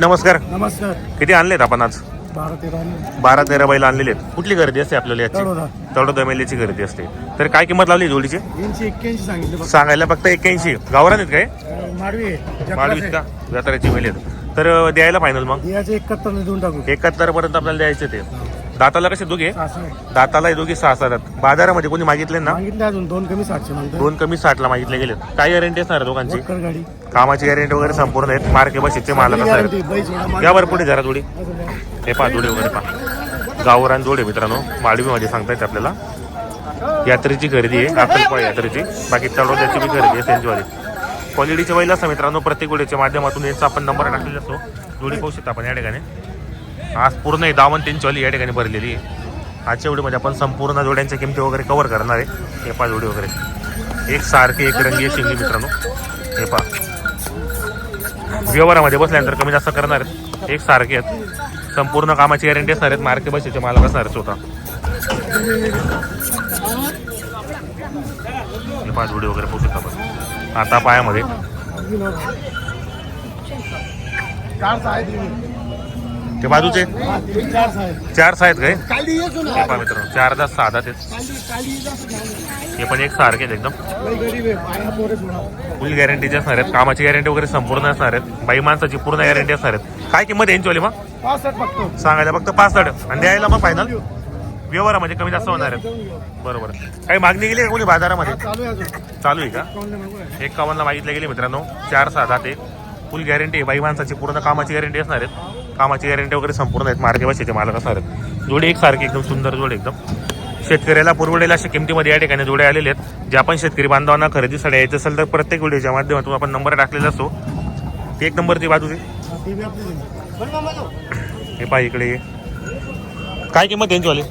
नमस्कार. नमस्कार. किती आणलेत आपण आज? बारा तेरा आणि बारा तेरा बैल आणलेले आहेत. कुठली गर्दी असते आपल्याला याची? तळोदा. दमेलीची गर्दी असते. तर काय किंमत लावली जोडीची? यांची एक्क्याऐंशी सांगितले बघ सांगायला फक्त एक्क्याऐंशी. गावरान आहेत काय? अं, माडवी आहे आहे. का? जत्राची बैल आहेत. तर अं, द्यायला फायनल मग? याचे एकाहत्तर देऊन टाकू. एकाहत्तर पर्यंत आपल्याला द्यायचे ते. दाताला कसे दोघे. दाताला हे दोघे सहा सात बाजारामध्ये कोणी मागितले ना? अजून दोन कमी सातशे म्हणतो दोन कमी साठला मागितले गेलेत. काय गॅरंटी असणार आहे दोघांची? वक्कर गाडी. कामाची गॅरंटी वगैरे संपूर्ण आहेत. मार्के बशीचे मालक असणार आहेत. गॅरंटी बैल सोडा मागे. यावर पुढे जरा थोडी? हे पहा जोडे वगैरे पहा. गावरान जोडे मित्रांनो. माडवीमध्ये सांगतायत आपल्याला. यात्रेची खरेदी आहे. अक्कलकोळ यात्रेची. बाकी तळोद्याची बी खरेदी आहे त्यांचीवाली क्वालिटीच्या बैल असं मित्रांनो. प्रत्येक गोडीच्या माध्यमातून यांचा आपण नंबर टाकलेला असतो. जोडी पाहू शकता आपण या ठिकाणी. आज पूर्ण एक दावण त्यांचीवाली या ठिकाणी भरलेली आहे. आजच्या व्हिडिओमध्ये म्हणजे आपण संपूर्ण जोड्यांच्या किमती वगैरे कवर करणार आहे. हे पा जोडी वगैरे. एक सारखे एक रंगी शिंगी मित्रांनो. हे पा व्यवहारामध्ये बसल्यानंतर कमी जास्त करणार आहेत. एक सारखे आहेत. संपूर्ण कामाची गॅरंटी असणार आहेत. मार्के बसेचे मालक असणार आहेत स्वतः. हे पाच व्हिडिओ वगैरे पोहोचू शकता आता पायामध्ये. ते बाजूचे? ते चार सहा आहेत. चार सहा आहेत काय पहा मित्रांनो चार दस सहा नाही. हे पण एक सारखे आहेत एकदम. फुल गॅरंटीचे असणार आहेत. कामाची गॅरंटी वगैरे संपूर्ण असणार आहेत. बाई माणसाची पूर्ण गॅरंटी असणार आहेत. काय किंमत यांची मग? पासष्ट फक्त. सांगायला फक्त पासष्ट. आणि द्यायला मग फायनल व्यवहारामध्ये कमी जास्त होणार आहेत. बरोबर. काही मागणी गेली का कोणी बाजारामध्ये? चालू आहे का? आहे? एकावन्नला मागितले गेले मित्रांनो. चार दहा ते. फुल गॅरंटी आहे. बाई माणसाची पूर्ण कामाची गॅरंटी असणार आहेत. कामाची गॅरंटी वगैरे संपूर्ण आहेत. मार्के भाषेचे मालक असणार आहेत. जोडे एक सारखे एकदम सुंदर जोडे एकदम. शेतकऱ्याला पुरवडेला अशा किमतीमध्ये या ठिकाणी जोडे आलेले आहेत. ज्या पण शेतकरी बांधवांना खरेदीसाठी यायचं असेल तर प्रत्येक व्हिडिओच्या माध्यमातून आपण नंबर टाकलेला असतो. ते एक नंबरची ती बी हे पहा इकडे. काय किंमत त्यांची वाली?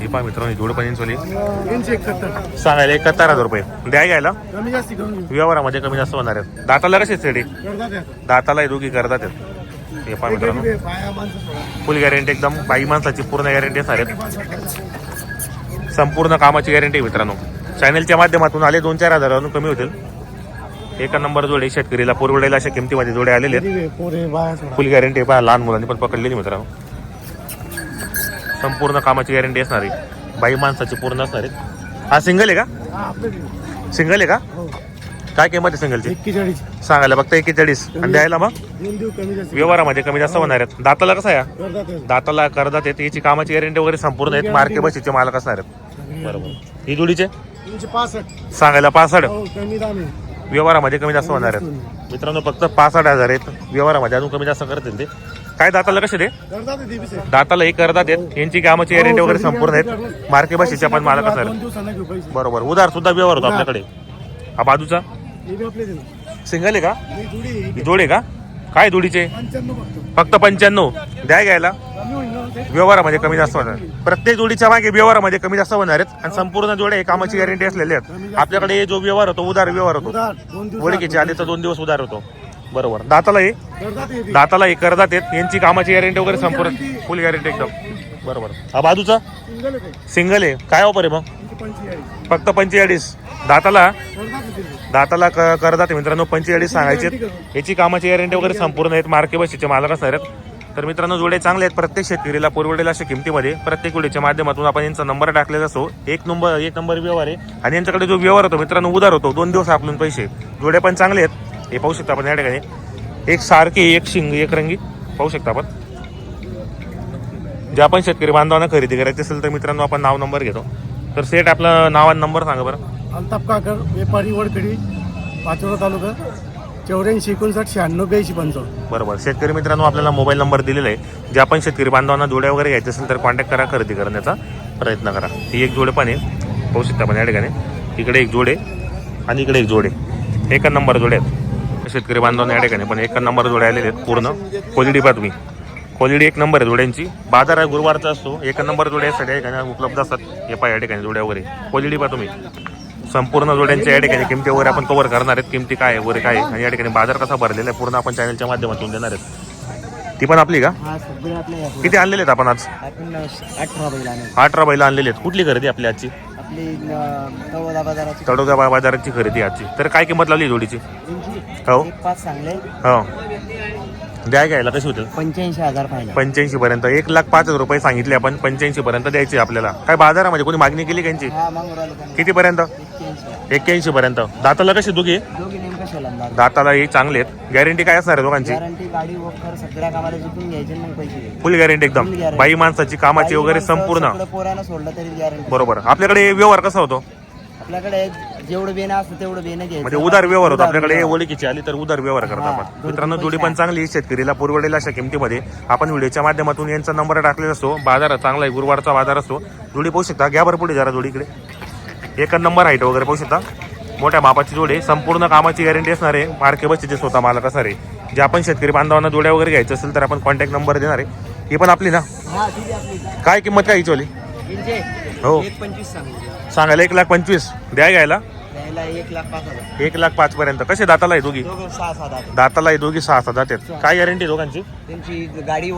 हे पहा मित्रांनो जोड पण एकाहत्तर सांगायला एकाहत्तर हजार रुपये. द्या घ्यायला. कमी जास्ती करून घेऊ. व्यवहारामध्ये कमी जास्त होणार आहेत. दाताला कसे सेडी करतात या. दाताला दोघी करतात आहेत. हे पहा मित्रांनो. माणसं सोडा. फुल गॅरंटी एकदम. बाई माणसाची पूर्ण गॅरंटी असणार आहेत. संपूर्ण कामाची गॅरंटी मित्रांनो. चॅनलच्या माध्यमातून आले दोन चार हजारावरून कमी होतील. एका नंबर जोडे शेतकरीला पुरवडेला अशा किमतीमध्ये जोडे आलेले आहेत. गरीब आहे. पोरे बाया सोडा. फुल गॅरंटी पहा लहान मुलांनी पण पकडलेली मित्रांनो. संपूर्ण कामाची गॅरंटी असणार आहे. बाई माणसाची पूर्ण असणार आहे. हा सिंगल आहे का? हा. सिंगल आहे. का? हो. काय किंमत आहे सिंगलची एक्केचाळीस. सांगायला फक्त एकेचाळीस आणि द्यायला मग? व्यवहारामध्ये कमी जास्त होणार आहेत. दाताला कसं आहे. दाताला करदात येते याची कामाची गॅरंटी वगैरे संपूर्ण आहेत. मार्के बशीचे मालक असणार आहेत. बरोबर. ही जोडीचे? सांगायला पासष्ट. हो व्यवहारामध्ये कमी जास्त होणार आहेत. मित्रांनो फक्त पासष्ट हजार आहेत. व्यवहारामध्ये अजून कमी जास्त करतील ते. काय दाताला कसे साहेब. दाताला एक करतात आहेत यांची कामाची गॅरंटी वगैरे संपूर्ण आहेत. मार्के बशीचे आपण मालक पैसे बरोबर. उधार सुद्धा व्यवहार होतो. आपल्याकडे. हा बाजूचा. सिंगल आहे का? ही जुडी जोड का? काय जोडीचे? फक्त पंच्याण्णव. द्या घ्यायला? व्यवहारामध्ये कमी जास्त होणार. प्रत्येक जोडीच्या मागे व्यवहारामध्ये कमी जास्त होणार आहेत आणि संपूर्ण जोड्या हे कामाची गॅरंटी असलेली आहेत. आपल्याकडे जो व्यवहार होतो उधार व्यवहार होतो. वडकीचे आले तर दोन दिवस उधार होतो. बरोबर. दाताला हे हे बी. दाताला हे करतात आहेत यांची कामाची गॅरंटी वगैरे संपूर्ण फुल गॅरंटी एकदम. बरोबर. हा बाजूचा? सिंगल आहे काय ऑफर आहे मग. फक्त पंचेचाळीस. दाताला. दाताला क- करतात मित्रांनो पंचेचाळीस सांगायचे याची कामाची गॅरंटी वगैरे संपूर्ण आहेत. मार्के बशीचे मालक असणार आहेत. तर मित्रांनो जोडे चांगले आहेत. प्रत्येक शेतकरीला पुरवडेल अशा किमतीमध्ये प्रत्येक जोडीच्या माध्यमातून आपण यांचा नंबर टाकलेला असो एक नंबर एक नंबर व्यवहार आहे. आणि यांच्याकडे जो व्यवहार होतो मित्रांनो उधार होतो. दोन दिवस आपलून पैसे. जोडे पण चांगले आहेत. हे पाहू शकता आपण या ठिकाणी. एक सारखी एक शिंग एक रंगी पाहू शकता आपण. जे आपण शेतकरी बांधवांना खरेदी करायची असेल तर मित्रांनो आपण नाव नंबर घेतो. तर सेट आपला नाव आणि नंबर सांगा बरं. अल्ताफ काकर व्यापारी वडखडी पाचोरा तालुका चौऱ्याऐंशी एकोणसाठ शहाण्णव ब्याऐंशी पंचावन्न. बरोबर. शेतकरी मित्रांनो आपल्याला मोबाईल नंबर दिलेला आहे. जे आपण शेतकरी बांधवांना जोड्या वगैरे घ्यायचे असेल तर कॉन्टॅक्ट करा खरेदी करण्याचा प्रयत्न करा. ही एक जोडे पण आहे. पाहू शकता आपण या ठिकाणी. इकडे एक जोडे आणि इकडे एक जोडे. एका नंबर जोडे आहेत. शेतकरी बांधवांना या ठिकाणी पण एका नंबर जोडे आलेले आहेत पूर्ण. क्वालिटी पहा तुम्ही. क्वालिटी एक नंबर आहे जोड्यांची. बाजार आहे गुरुवारचा असतो. एक नंबर जोड्या यासाठी या ठिकाणी उपलब्ध असतात. हे पहा या ठिकाणी जोड्या वगैरे. क्वालिटी पहा तुम्ही. संपूर्ण जोड्यांच्या या ठिकाणी किमती वगैरे आपण कव्हर करणार आहेत. किमती काय आहे वगैरे काय आहे. आणि या ठिकाणी बाजार कसा भरलेला आहे पूर्ण आपण चॅनलच्या माध्यमातून देणार आहेत. ती पण आपली का? किती आणलेले आहेत आपण आज? अठरा बैला आणलेले आहेत. कुठली खरेदी आपली आजची? आपली तवदा बाजाराची तडोदा बा- बाजाराची खरेदी आजची. तर काय किंमत लावली जोडीची? हो. एक पाच चांगले हो. द्या घ्यायला कशी होतील पंच्याऐंशी हजार पंच्याऐंशी पर्यंत. एक लाख पाच हजार रुपये सांगितले आपण पंच्याऐंशी पर्यंत द्यायचे आपल्याला. काय बाजारामध्ये कोणी मागणी केली त्यांची हा त्यांनी किती पर्यंत? एक्क्याऐंशी. पर्यंत. दाताला कशी दोघी दोघी दाताला हे चांगले आहेत. गॅरंटी काय असणार आहे दोघांची? गॅरंटी गाडी वखर सगळ्या कामाला जिंकून घ्यायचे मग पैसे द्यायचे फुल गॅरंटी एकदम. Full guarantee. बाई माणसाची कामाची वगैरे माणसं संपूर्ण. सगळं पोरानं सोडलं तरी गॅरंटी बरोबर. आपल्याकडे व्यवहार कसा होतो? आपल्याकडे जेवढं बेन असतं तेवढं बेन घ्यायचं. म्हणजे उदार व्यवहार होतो. आपल्याकडे. ओळखीची आली तर उदार व्यवहार करतो हा, आपण. मित्रांनो जोडी पण. चांगली आहे. शेतकरीला. पुरवडेल अशा किमतीमध्ये. आपण व्हिडिओच्या माध्यमातून यांचा नंबर टाकलेला असतो. बाजार चांगला आहे गुरुवारचा बाजार असतो. जोडी पाहू शकता. घ्या बरं पुढे जरा जोडीकडे. एकच नंबर हाईट वगैरे पाहू शकता. मोठ्या मापाची जोडी. संपूर्ण कामाची गॅरंटी असणार आहे. मार्के बसचे स्वतः मालक असणार आहे. जे आपण शेतकरी बांधवांना जोड्या वगैरे घ्यायचं असेल तर आपण कॉन्टॅक्ट नंबर देणार आहे. ही पण आपली ना? हा काय किंमत काय हिचोली हो. सांगायला एक लाख पंचवीस. द्या घ्यायला? एक लाख पाच पर्यंत. कसे दाताला आहे दोघी? दाताला आहे दोघी सहा सहा दात आहेत. काय गॅरंटी दोघांची? गाडी.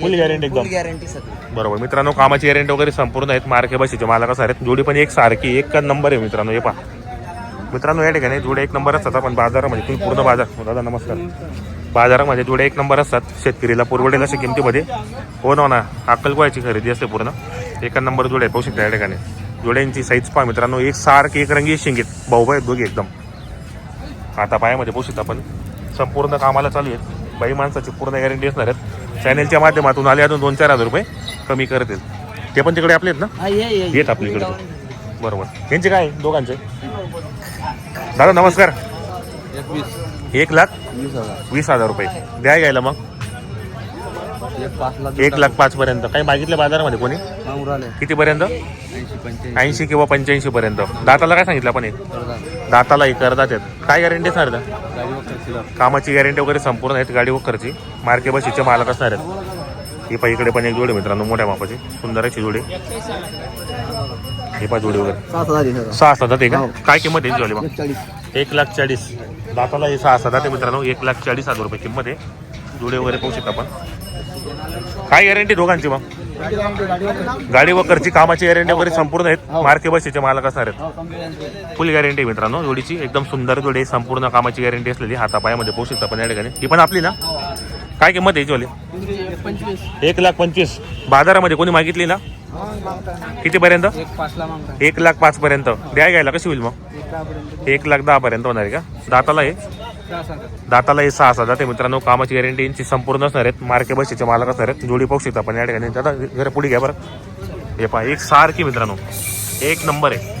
फुल गॅरंटी सगळी. बरोबर. मित्रांनो कामाची गॅरंटी वगैरे संपूर्ण आहेत. मार्के बशीचे मालक असणार आहेत. जोडी पण एक सारखी एक नंबर आहे मित्रांनो. हे पहा. मित्रांनो या ठिकाणी जोड्या एक नंबर असतात आपण बाजारामध्ये तुम्ही पूर्ण बाजार हो दादा नमस्कार. बाजारामध्ये जोड्या एक नंबर असतात शेतकरीला पुरवडेल अशा किमतीमध्ये. हो ना ना अक्कलकोयाची खरेदी असते पूर्ण. एका नंबर जोड्या पाहू शकता या ठिकाणी. जोड्यांची साईज पहा मित्रांनो. एक सारखी एक रंगी शिंगीत. भाऊ आहेत दोघी एकदम. आता पायामध्ये पोषित आपण. संपूर्ण कामाला चालू आहेत. बाई माणसाची पूर्ण गॅरंटी असणार आहेत. चॅनेलच्या माध्यमातून आले अजून दोन चार हजार रुपये कमी करतील. ते पण तिकडे आपले आहेत ना? येत आपल्याकडे. बरोबर. यांचे काय आहे? दोघांचे? दादा नमस्कार. एक लाख? वीस हजार. रुपये. द्या घ्यायला मग. एक लाख एक पाच पर्यंत. काही मागितले बाजारामध्ये कोणी? किती पर्यंत ऐंशी किंवा पंच्याऐंशी पर्यंत. दाताला काय सांगितलं आपण हे? दाताला हे करतात आहेत. काय गॅरंटी असणार कामाची गॅरंटी वगैरे संपूर्ण आहेत गाडी वखरची मार्के बशीचे मालक असणार आहेत. ही पहा इकडे पण एक जोडी मित्रांनो मोठ्या मापाची. सुंदर अशी जोडी. ही पहा जोडी वगैरे. आहे सहा सात. आहे का? हो. काय किंमत आहे जोडी एक लाख चाळीस. दाताला हे सहा सात आहे मित्रांनो एक लाख चाळीस हजार रुपये किंमत आहे. जोडे वगैरे पाहू शकता आपण. काय गॅरंटी दोघांची मग गाडी वगैरेची कामाची गॅरंटी वगैरे संपूर्ण आहेत. मार्के बसीचे मालक असणार आहेत. फुल गॅरंटी मित्रांनो जोडीची. एकदम सुंदर जोडी आहे. संपूर्ण कामाची गॅरंटी असलेली. हातापायामध्ये पोहोचू शकता आपण या ठिकाणी. ही पण आपली ना? काय किंमत आहे जोली पंचवीस एक लाख पंचवीस. बाजारामध्ये कोणी मागितली ना किती पर्यंत एक मागता एक लाख पाच पर्यंत द्या घ्यायला कशी होईल मग? एक एक लाख दहा पर्यंत होणार आहे का? दाताला हे? दाताला हे सहा सात ते मित्रांनो. कामाची गॅरंटी यांची संपूर्ण असणार आहेत. मार्के बशीचे मालक असणार आहेत. जोडी पाहू शकता आपण या ठिकाणी. दादा जरा पुढे घ्या बरं. हे पहा एक सारखी मित्रांनो. एक नंबर आहे.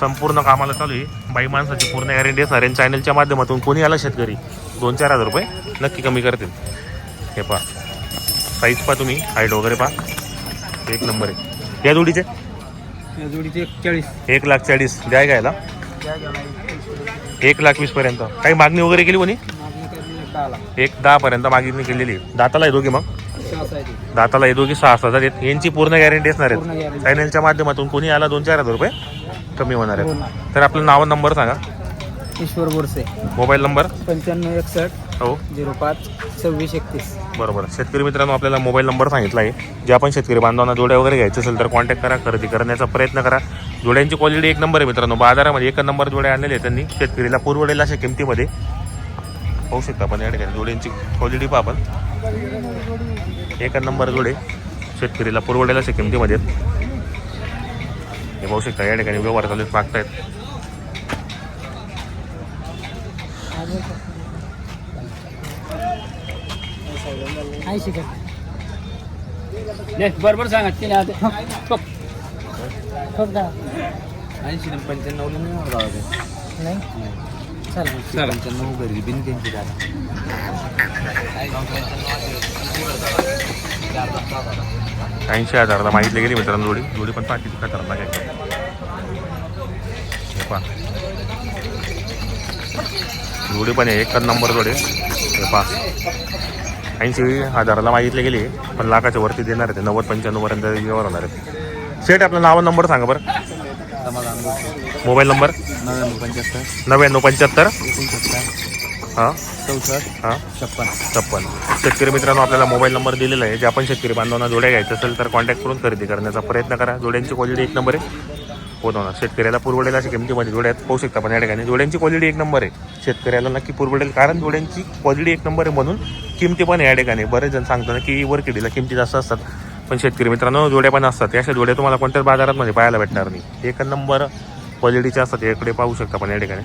संपूर्ण कामाला चालू आहे. बाई माणसाची पूर्ण गॅरंटी असणार आहे. चॅनलच्या माध्यमातून कोणी आला शेतकरी? दोन चार हजार रुपये नक्की कमी करतील. हे पहा. साईज पहा तुम्ही हाईट वगैरे पहा. एक नंबर आहे. या जोडीचे? या जोडीचे एक चाळीस एक लाख चाळीस. द्या घ्यायला. एक लाख वीस पर्यंत. काही मागणी वगैरे केली कोणी? एक दहा पर्यंत मागणी केलेली आहे. दाताला आहे दोघी मग? आहे दाताला आहे दोघी सहा हजार आहेत. यांची पूर्ण गॅरंटी असणार guarantee. चॅनलच्या माध्यमातून कोणी आला दोन चार हजार रुपये? कमी होणार आहेत. तर आपलं नाव नंबर सांगा. ईश्वर बोरसे. Mobile number? पंच्याण्णव एकसष्ट. हो. झिरो पाच सव्वीस एकतीस. बरोबर. शेतकरी मित्रांनो आपल्याला मोबाईल नंबर सांगितला आहे. जे आपण शेतकरी बांधवांना जोड्या वगैरे घ्यायचं असेल तर कॉन्टॅक्ट करा खरेदी करण्याचा प्रयत्न करा. जोड्यांची क्वालिटी एक नंबर आहे मित्रांनो. बाजारामध्ये एक नंबर जोड्या आणलेले आहेत त्यांनी. शेतकरीला पुरवडेल अशा किमतीमध्ये. पाहू शकता आपण या ठिकाणी. जोड्यांची क्वालिटी पहा आपण. एक नंबर जोडे. शेतकरीला पुरवडेल अशा किमतीमध्ये. हे पाहू शकता या ठिकाणी व्यवहार चालू आहेत, मागतायत. ऐंशी का बरोबर सांगा तिने आता ऐंशी पंच्याण्णव नाही चला. पंच्याण्णव घरी बिन त्यांची ऐंशी हजारला मागितली गेली मित्रांनो जोडी. जोडी पण खतरनाक आहे. हे पहा. जोडी पण आहे एकच नंबर जोडे. हे ऐंशी हजाराला मागितली गेली. पण लाखाच्या वरती देणार आहे. ते नव्वद पंच्याण्णवपर्यंत व्यवहार होणार आहे. सेट आपलं नाव नंबर सांगा बरं. मोबाईल नंबर नव्याण्णव पंच्याहत्तर. नव्याण्णव पंच्याहत्तर हां. चौसष्ट हां. छप्पन. छप्पन शेतकरी मित्रांनो आपल्याला मोबाईल नंबर दिलेला आहे. जे आपण शेतकरी बांधवांना जोड्या घ्यायचं असेल तर कॉन्टॅक्ट करून खरेदी करण्याचा प्रयत्न करा. जोड्यांची क्वालिटी एक नंबर आहे. होणार शेतकऱ्याला पुरवडेल अशा किमतीमध्ये जोड्यात पाहू शकता पण या ठिकाणी. जोड्यांची क्वालिटी एक नंबर आहे. शेतकऱ्याला नक्की पुरवडेल. कारण जोड्यांची क्वालिटी एक नंबर आहे म्हणून किमती पण या ठिकाणी. बरेच जण सांगतात ना की वर किडीला किमती जास्त असतात. पण शेतकरी मित्रांनो जोड्या पण असतात. अशा जोड्या तुम्हाला कोणत्याच बाजारात म्हणजे पाहायला भेटणार नाही. एक नंबर क्वालिटीच्या असतात. याकडे पाहू शकता पण या ठिकाणी.